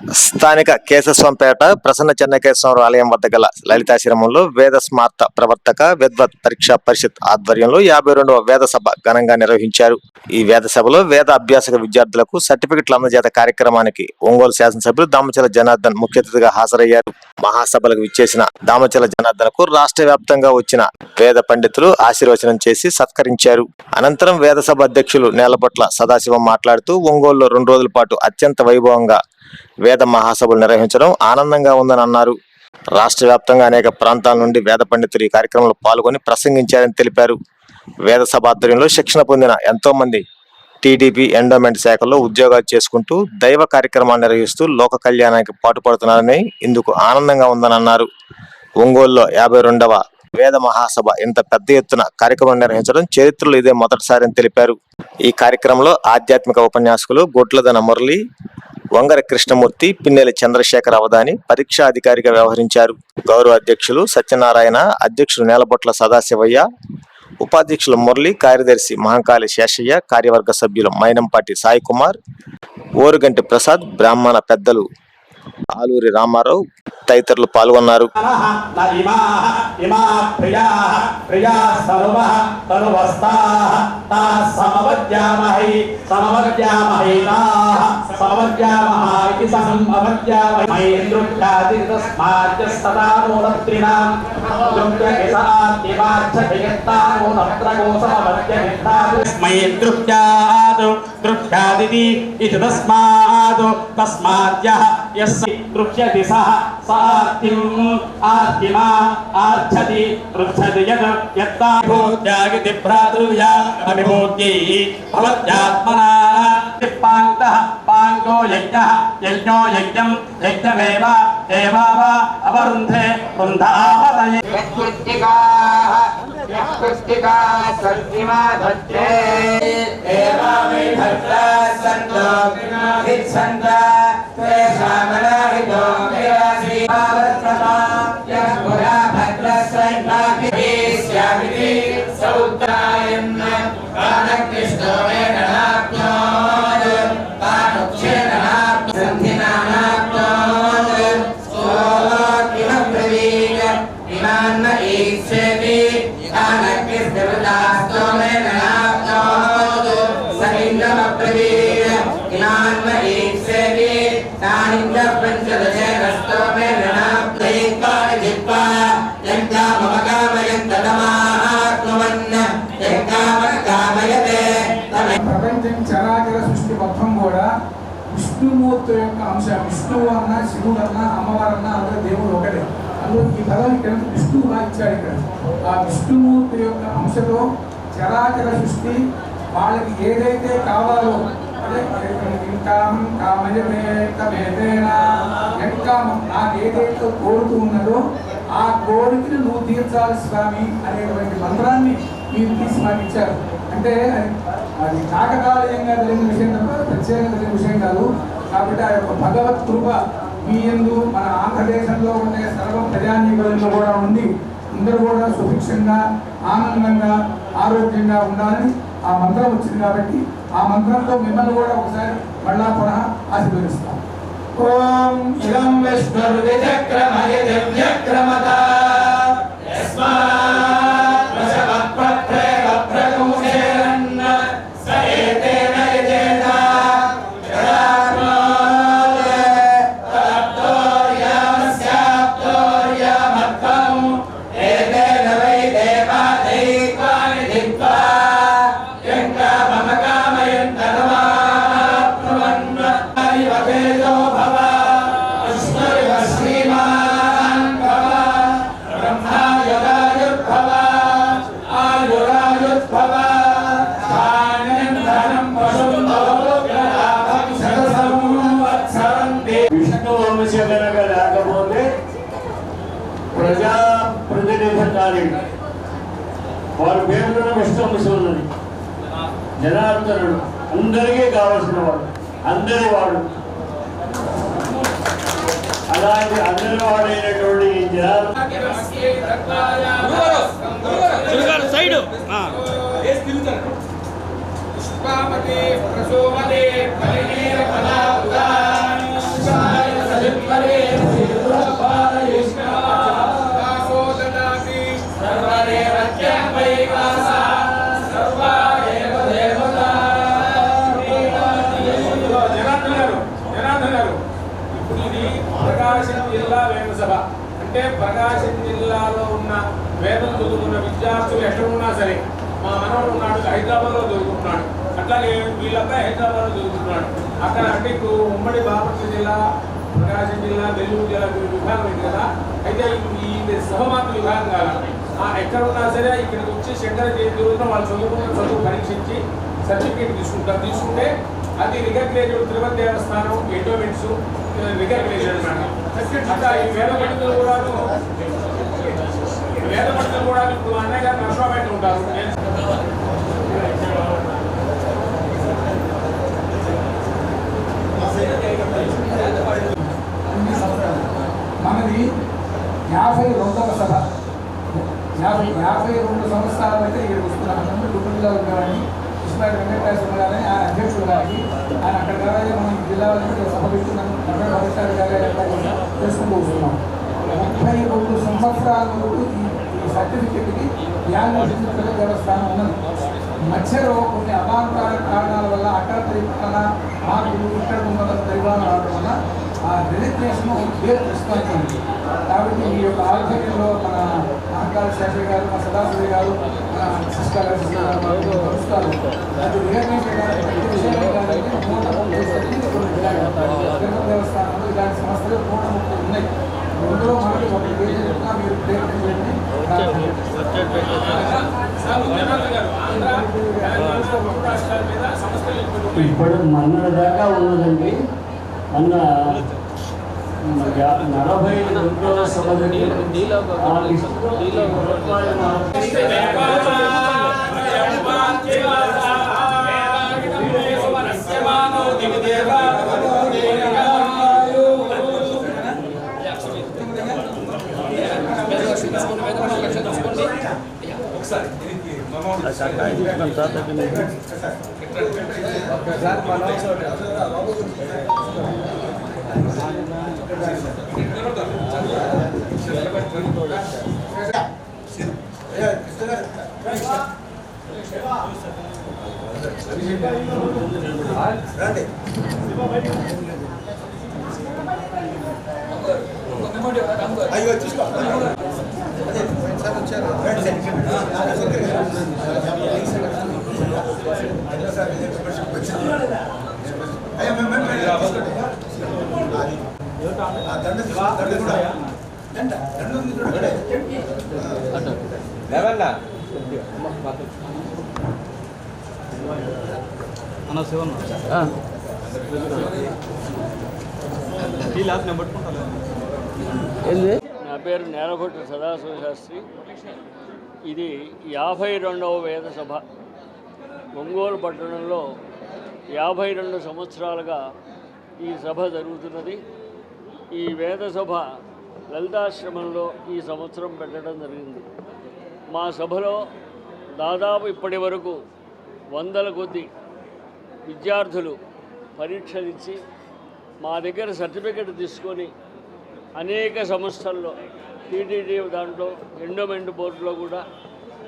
స్థానిక కేశస్వంపేట ప్రసన్న చెన్నకేశ్వర ఆలయం వద్ద గల లలితాశ్రమంలో వేద స్మార్త ప్రవర్తక విద్వత్ పరీక్షా పరిషత్ ఆధ్వర్యంలో యాభై రెండవ వేద సభ ఘనంగా నిర్వహించారు. ఈ వేద సభలో వేద అభ్యాసక విద్యార్థులకు సర్టిఫికెట్ల అందజేత కార్యక్రమానికి ఒంగోలు శాసనసభ్యులు దామచల జనార్దన్ ముఖ్య అతిథిగా హాజరయ్యారు. మహాసభలకు విచ్చేసిన దామచల జనార్దన్కు రాష్ట్ర వ్యాప్తంగా వచ్చిన వేద పండితులు ఆశీర్వచనం చేసి సత్కరించారు. అనంతరం వేద సభ అధ్యక్షులు నేలపట్ల సదాశివం మాట్లాడుతూ ఒంగోలులో రెండు రోజుల పాటు అత్యంత వైభవంగా వేద మహాసభలు నిర్వహించడం ఆనందంగా ఉందని అన్నారు. రాష్ట్ర వ్యాప్తంగా అనేక ప్రాంతాల నుండి వేద పండితులు ఈ కార్యక్రమంలో పాల్గొని ప్రసంగించారని తెలిపారు. వేద సభ ఆధ్వర్యంలో శిక్షణ పొందిన ఎంతో మంది టీడీపీ ఎండోమెంట్ శాఖల్లో ఉద్యోగాలు చేసుకుంటూ దైవ కార్యక్రమాలు నిర్వహిస్తూ లోక కళ్యాణానికి పాటుపడుతున్నారని ఇందుకు ఆనందంగా ఉందని అన్నారు. ఒంగోలులో యాభై రెండవ వేద మహాసభ ఇంత పెద్ద ఎత్తున కార్యక్రమం నిర్వహించడం చరిత్రలో ఇదే మొదటిసారి అని తెలిపారు. ఈ కార్యక్రమంలో ఆధ్యాత్మిక ఉపన్యాసకులు గొట్లదన మురళి వంగర కృష్ణమూర్తి పిన్నెల చంద్రశేఖర్ అవధాని పరీక్షా అధికారిగా వ్యవహరించారు. గౌరవ అధ్యక్షులు సత్యనారాయణ అధ్యక్షులు నేలబొట్ల సదాశివయ్య ఉపాధ్యక్షులు మురళి కార్యదర్శి మహంకాళి శేషయ్య కార్యవర్గ సభ్యులు మైనంపాటి సాయికుమార్ ఓరుగంటి ప్రసాద్ బ్రాహ్మణ పెద్దలు ఆలూరి రామారావు తదితరులు పాల్గొన్నారు. न తస్మాత్ తస్మాద్యః యస్య దృక్ష్యతి సః సార్తిం ఆర్తిమా ఆర్చతి దృక్ష్యతి యద్ యత్తా భూత్యాగితి భ్రాతృయా అభిభూత్యై భవత్యాత్మనా యజ్ఞమాంగో యజ్ఞ యజ్ఞో యజ్ఞం యజ్ఞమేవ ఏవావ అవరుంధే వృంధ ఆపదయే కృష్టికా సర్విమా ధత్తే ఏవా వై ధత్త సంతో వినా హిత్సంత తే సామనా హితో విరాసి భావత్రమా అన్న శివుడు అన్న అమ్మవారన్న అందరూ దేవుడు ఒకటే. అందులో ఈ పదం ఇక్కడ విష్ణువుగా ఇచ్చాడు ఇక్కడ. ఆ విష్ణుమూర్తి యొక్క అంశతో చరాచర సృష్టి వాళ్ళకి ఏదైతే కావాలో అదే కామం కామయమేతమేతేనా యత్కామం నాకు ఏదైతే కోరుతూ ఉన్నదో ఆ కోరికను నువ్వు తీర్చాలి స్వామి అనేటువంటి మంత్రాన్ని మీరు తీసి మాకు ఇచ్చారు. అంటే అది- అది తెలియని విషయం తప్ప ప్రత్యేకంగా తెలియని విషయం కాదు. కాబట్టి ఆ యొక్క భగవత్ కృప మీ యందు మన ఆంధ్రదేశంలో ఉండే సర్వ ప్రజానీకులను కూడా ఉంది అందరూ కూడా సుభిక్షంగా ఆనందంగా ఆరోగ్యంగా ఉండాలని ఆ మంత్రం వచ్చింది కాబట్టి ఆ మంత్రంతో మిమ్మల్ని కూడా ఒకసారి మళ్ళా పునః ఆశీర్వదిస్తాం. ఓం ఇదం విష్ణుర్విచక్రమయతి వ్యక్రమత వారి పేరులో విష్ణు వంశం ఉన్నది జనార్దనుడు. అందరికీ కావలసిన వాడు. అందరి వాడు. అలాంటి అందరి వాడైనటువంటి పుష్పామతే ప్రసోమతే జనార్దన్ అంటే ప్రకాశం జిల్లాలో ఉన్న వేదం చదువుకున్న విద్యార్థులు ఎక్కడ ఉన్నా సరే మా మనవడు ఉన్నాడు హైదరాబాద్లో చదువుకుంటున్నాడు. అట్లాగే వీళ్ళబ్బాయి హైదరాబాద్లో చదువుకుంటున్నాడు. అక్కడ అంటే ఇప్పుడు ఉమ్మడి బాపట్ల జిల్లా ప్రకాశం జిల్లా నెల్లూరు జిల్లా విభాగం ఉంది కదా. అయితే ఈ సభ విభాగం కాదు ఆ ఎక్కడ ఉన్నా సరే ఇక్కడికి వచ్చి శంకర జయంతి రోజున వాళ్ళు చదువుకున్న చదువు పరీక్షించి సర్టిఫికేట్ తీసుకుంటారు తీసుకుంటే అది రికగ్నేటెడ్ తిరుపతి దేవస్థానం ఎండోమెంట్స్ రికగ్నేషన్ అన్నమాట అట్లా ఈ వేద పండితులు కూడా వేద పండితులు కూడా ఇప్పుడు అన్నయ్య గారు ఉంటారు మనది యాభై రెండవ సభ. యాభై యాభై రెండు సంవత్సరాలు అయితే ఇక్కడ వస్తున్నాం ముందు ఉండేవాడిని ఇస్మాయిల్ వెంకటేశ్వర గారిని ఆయన అధ్యక్షుడు గారికి ఆయన అక్కడ కావాలి మనం జిల్లా వాళ్ళకి సభ పెట్టున్నాం అక్కడ భవిష్యత్తు గారు చేసుకుంటూ వస్తున్నాం ముప్పై రెండు సంవత్సరాల వరకు ఈ ఈ సర్టిఫికెట్కి యాభై దేవస్థానం ఉన్నది మధ్యలో కొన్ని అవాంతర కారణాల వల్ల అక్కడ పరిపాలన మాకు ఇక్కడ ఉన్న పరిపాలన రావడం వల్ల ఆ రిజిస్ట్రేషన్ పేరు ప్రస్తుతానికి కాబట్టి ఈ యొక్క ఆధ్వర్యంలో మన మహాకాళ శాస్త్రి గారు మా సదాశివి గారు మన సిస్టర్ కలుస్తారు. అది రికగ్నైజ్ విషయం ఏంటంటే దేవస్థానంలో ఇలాంటి సంస్థలు మూట ముప్పై ఉన్నాయి. అందులో మనకి ఒక పేజీ చెప్తున్నా మీరు ప్రయత్నం ఇప్పుడు మొన్న దాకా ఉన్నదండి. అన్న నలభై రెండవ సభ ఆ లిస్టులో రండి అయ్యో చూసుకో. రూపాయలు మార్పు నా పేరు నేలభట్టు సదాశివ శాస్త్రి. ఇది యాభై రెండవ వేద సభ ఒంగోలు పట్టణంలో యాభై రెండు సంవత్సరాలుగా ఈ సభ జరుగుతున్నది. ఈ వేద సభ లలితాశ్రమంలో ఈ సంవత్సరం పెట్టడం జరిగింది. మా సభలో దాదాపు ఇప్పటి వరకు వందల కొద్ది విద్యార్థులు పరీక్షలు ఇచ్చి మా దగ్గర సర్టిఫికెట్ తీసుకొని అనేక సంస్థల్లో టీటీడీ దాంట్లో ఎండోమెంట్ బోర్డులో కూడా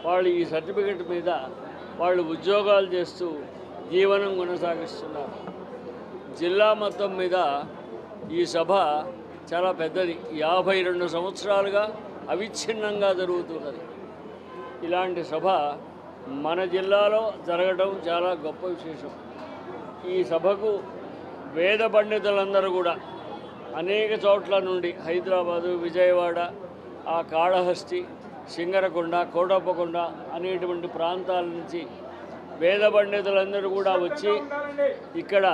వాళ్ళు ఈ సర్టిఫికెట్ మీద వాళ్ళు ఉద్యోగాలు చేస్తూ జీవనం కొనసాగిస్తున్నారు. జిల్లా మొత్తం మీద ఈ సభ చాలా పెద్దది. యాభై రెండు సంవత్సరాలుగా అవిచ్ఛిన్నంగా జరుగుతున్నది. ఇలాంటి సభ మన జిల్లాలో జరగడం చాలా గొప్ప విశేషం. ఈ సభకు వేద పండితులందరూ కూడా అనేక చోట్ల నుండి హైదరాబాదు విజయవాడ ఆ కాళహస్తి సింగరకొండ కోటప్పకొండ అనేటువంటి ప్రాంతాల నుంచి వేద పండితులందరూ కూడా వచ్చి ఇక్కడ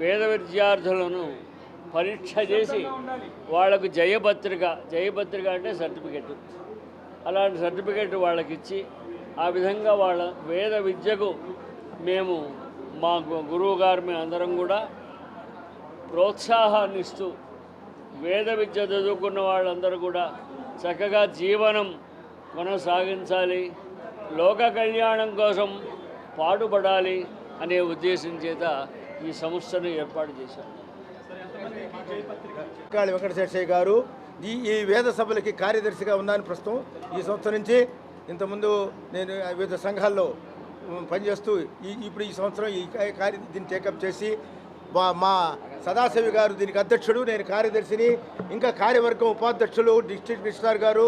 వేద విద్యార్థులను పరీక్ష చేసి వాళ్ళకు జయపత్రిక జయపత్రిక అంటే సర్టిఫికెట్. అలాంటి సర్టిఫికెట్ వాళ్ళకి ఇచ్చి ఆ విధంగా వాళ్ళ వేద విద్యకు మేము మా గురువు గారు మేము అందరం కూడా ప్రోత్సాహాన్ని ఇస్తూ వేద విద్య చదువుకున్న వాళ్ళందరూ కూడా చక్కగా జీవనం కొనసాగించాలి లోక కళ్యాణం కోసం పాటుపడాలి అనే ఉద్దేశం చేత ఈ సంస్థను ఏర్పాటు చేశారు. వెంకటశేషయ్య గారు ఈ ఈ వేద సభలకి కార్యదర్శిగా ఉన్నాను ప్రస్తుతం ఈ సంవత్సరం నుంచి. ఇంతకుముందు నేను వివిధ సంఘాల్లో పనిచేస్తూ ఈ ఇప్పుడు ఈ సంవత్సరం ఈ కార్య దీన్ని టేకప్ చేసి మా మా సదాశివి గారు దీనికి అధ్యక్షుడు నేను కార్యదర్శిని ఇంకా కార్యవర్గం ఉపాధ్యక్షులు డిస్ట్రిక్ట్ మినిస్టర్ గారు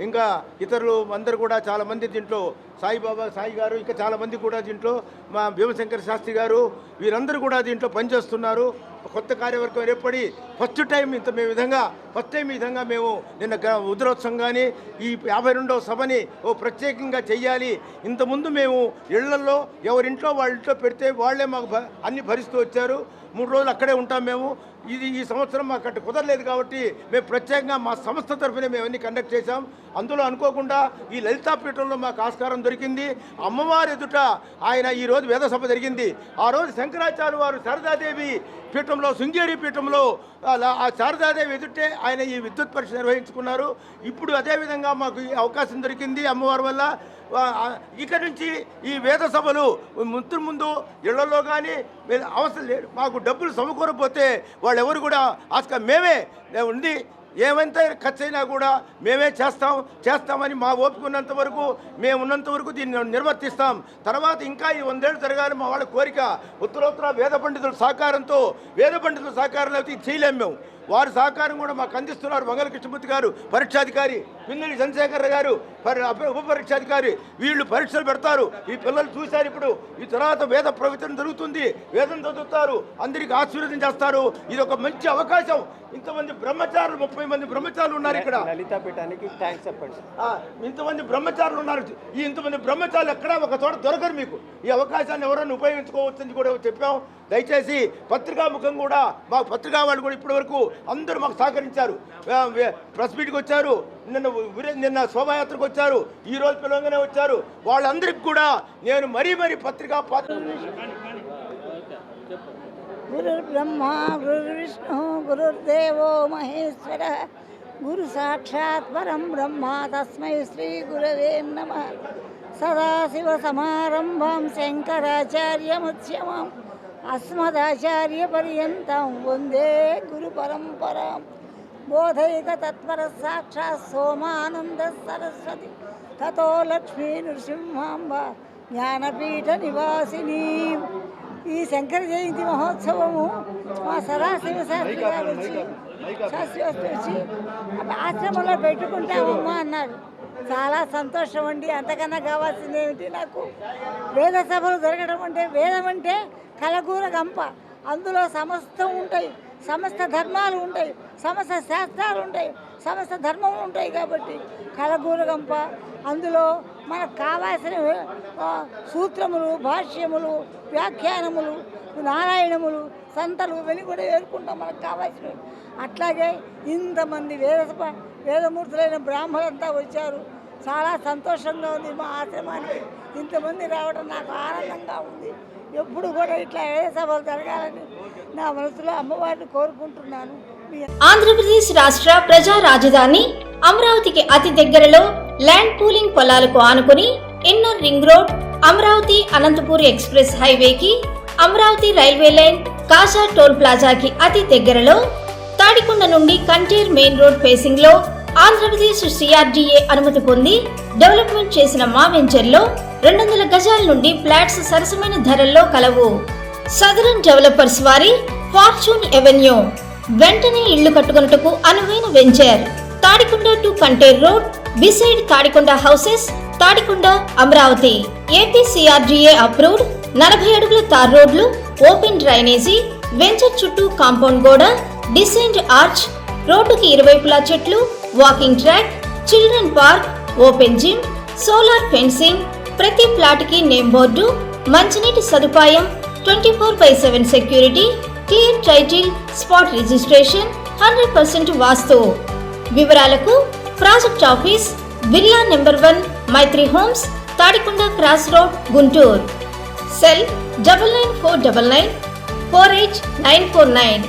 ఇంకా ఇతరులు అందరూ కూడా చాలామంది దీంట్లో సాయిబాబా సాయి గారు ఇంకా చాలామంది కూడా దీంట్లో మా భీమశంకర శాస్త్రి గారు వీరందరూ కూడా దీంట్లో పనిచేస్తున్నారు. కొత్త కార్యవర్గం ఏర్పడి ఫస్ట్ టైం ఇంత మేము విధంగా ఫస్ట్ టైం ఈ విధంగా మేము నిన్న గ- ఉదరోత్సవం కానీ ఈ యాభై రెండవ సభని ఓ ప్రత్యేకంగా చెయ్యాలి. ఇంతకుముందు మేము ఇళ్ళలో ఎవరింట్లో వాళ్ళ ఇంట్లో పెడితే వాళ్ళే మాకు అన్ని భరిస్తూ వచ్చారు. మూడు రోజులు అక్కడే ఉంటాం మేము. ఇది ఈ సంవత్సరం మాకు అట్ట కుదరలేదు కాబట్టి మేము ప్రత్యేకంగా మా సంస్థ తరఫున మేము అన్ని కండక్ట్ చేశాం. అందులో అనుకోకుండా ఈ లలితాపీఠంలో మాకు ఆస్కారం దొరికింది. అమ్మవారి ఎదుట ఆయన ఈ రోజు వేద సభ జరిగింది. ఆ రోజు శంకరాచార్య వారు శారదాదేవి పీఠంలో శృంగేరి పీఠంలో ఆ శారదాదేవి ఎదుటే ఆయన ఈ విద్యుత్ పరీక్ష నిర్వహించుకున్నారు. ఇప్పుడు అదేవిధంగా మాకు ఈ అవకాశం దొరికింది అమ్మవారి వల్ల. ఇక్కడి ఇక నుంచి ఈ వేద సభలు ముందు ముందు ఇళ్ళలో కానీ అవసరం లేదు. మాకు డబ్బులు సమకూరపోతే వాళ్ళు ఎవరు కూడా ఆస్క మేమే ఉంది ఏమంత ఖర్చు అయినా కూడా మేమే చేస్తాం చేస్తామని మా ఓపిక ఉన్నంత వరకు మేము ఉన్నంత వరకు దీన్ని నిర్వర్తిస్తాం. తర్వాత ఇంకా ఈ వందేళ్ళు జరగాలి మా వాళ్ళ కోరిక. ఉత్తరోత్తర వేద పండితుల సహకారంతో వేద పండితుల సహకారం లేకపోతే ఇది చేయలేం మేము. వారి సహకారం కూడా మాకు అందిస్తున్నారు మంగళ కృష్ణమూర్తి గారు పరీక్షాధికారి పిన్నెల్లి చంద్రశేఖర్ గారు ఉప పరీక్షాధికారి వీళ్ళు పరీక్షలు పెడతారు. ఈ పిల్లలు చూశారు ఇప్పుడు. ఈ తర్వాత వేద ప్రవచనం జరుగుతుంది. వేదం చదువుతారు. అందరికి ఆశీర్వదం చేస్తారు. ఇది ఒక మంచి అవకాశం. ఇంతమంది బ్రహ్మచారులు ముప్పై మంది బ్రహ్మచారులు ఉన్నారు ఇక్కడ. లలితాపీఠానికి థ్యాంక్స్ చెప్పండి. ఇంతమంది బ్రహ్మచారులు ఉన్నారు. ఈ ఇంతమంది బ్రహ్మచారులు ఎక్కడా ఒక చోట దొరకరు మీకు. ఈ అవకాశాన్ని ఎవరైనా ఉపయోగించుకోవచ్చని కూడా చెప్పాం. దయచేసి పత్రికా ముఖం కూడా మా పత్రికా వాళ్ళు కూడా ఇప్పటి వరకు అందరూ మాకు సహకరించారు. ప్రెస్ మీట్కి వచ్చారు. నిన్న నిన్న శోభాయాత్రకు వచ్చారు. ఈ రోజు పిలవగానే వచ్చారు. వాళ్ళందరికీ కూడా నేను మరీ మరీ పత్రికా పాత్ర గురు గురుర్విష్ణు గురుర్దేవో మహేశ్వర గురు సాక్షాత్ పరం బ్రహ్మ తస్మై శ్రీ గురవే నమ. సదాశివసమారంభాం శంకరాచార్యముత్యమాం అస్మదాచార్యపర్యంతం వందే గురు పరంపరాం బోధైక తత్పర సాక్షాత్ సోమానంద సరస్వతి. తతో లక్ష్మీ నృసింహాంబ జ్ఞానపీఠ నివాసిని. ఈ శంకర జయంతి మహోత్సవము మా సదాశివ శాస్త్రి గారు వచ్చి శాస్త్రి గారు వచ్చి ఆశ్రమంలో పెట్టుకుంటామమ్మా అన్నారు. చాలా సంతోషం అండి. అంతకన్నా కావాల్సింది ఏమిటి? నాకు వేద సభలు జరగడం అంటే వేదం అంటే కలగూర గంప. అందులో సమస్తం ఉంటాయి. సమస్త ధర్మాలు ఉంటాయి. సమస్త శాస్త్రాలు ఉంటాయి. సమస్త ధర్మములు ఉంటాయి కాబట్టి కలగూర గంప. అందులో మనకు కావాల్సిన సూత్రములు భాష్యములు వ్యాఖ్యానములు నారాయణములు సంతలు వెలుగుడ ఏర్కొంటాం మనకు కావాల్సినవి. అట్లాగే ఇంతమంది వేద వేదమూర్తులైన బ్రాహ్మలంతా వచ్చారు. చాలా సంతోషంగా ఉంది మా ఆశ్రమానికి. ఇంతమంది రావడం నాకు ఆనందంగా ఉంది. ఎప్పుడు కూడా ఇట్లా ఏ సభలు జరగాలని నా మనసులో అమ్మవారిని కోరుకుంటున్నాను. ఆంధ్రప్రదేశ్ రాష్ట్ర ప్రజా రాజధాని అమరావతికి అతి దగ్గరలో ల్యాండ్ పూలింగ్ పొలాలకు ఆనుకుని inner ring road Amaravati Anantapur express హైవేకి అమరావతి రైల్వే లైన్ కాషా టోల్ ప్లాజాకి అతి దగ్గరలో తాడికొండ నుండి కంటేర్ మెయిన్ రోడ్ ఫేసింగ్లో ఆంధ్రప్రదేశ్ సిఆర్డీఏ అనుమతి పొంది డెవలప్మెంట్ చేసిన మా వెంచర్లో రెండు వందల గజాల నుండి ఫ్లాట్స్ సరసమైన ధరల్లో కలవు. సదరన్ డెవలపర్స్ వారి ఫార్చ్యూన్ ఎవెన్యూ. వెంటనే ఇళ్ళు కట్టుకొనుటకు అనువైన venture. Tadikonda to Kanteru road beside Tadikonda houses Tadikonda Amaravati. AP CRDA approved నలభై అడుగుల తార్ రోడ్లు ఓపెన్ డ్రైనేజీ వెంచర్ చుట్టూ కాంపౌండ్ గోడ డిసైన్డ్ ఆర్చ్ రోడ్డుకి ఇరువైపులా చెట్లు walking track children park open gym solar fencing ప్రతి ప్లాట్కి నేమ్ బోర్డు మంచినీటి సదుపాయం twenty four by seven security clear title spot registration hundred percent vastu. వివరాలకు project office Birla number one Maitri homes Tadikonda cross road Guntur. Cell double nine four double nine four eight nine four nine.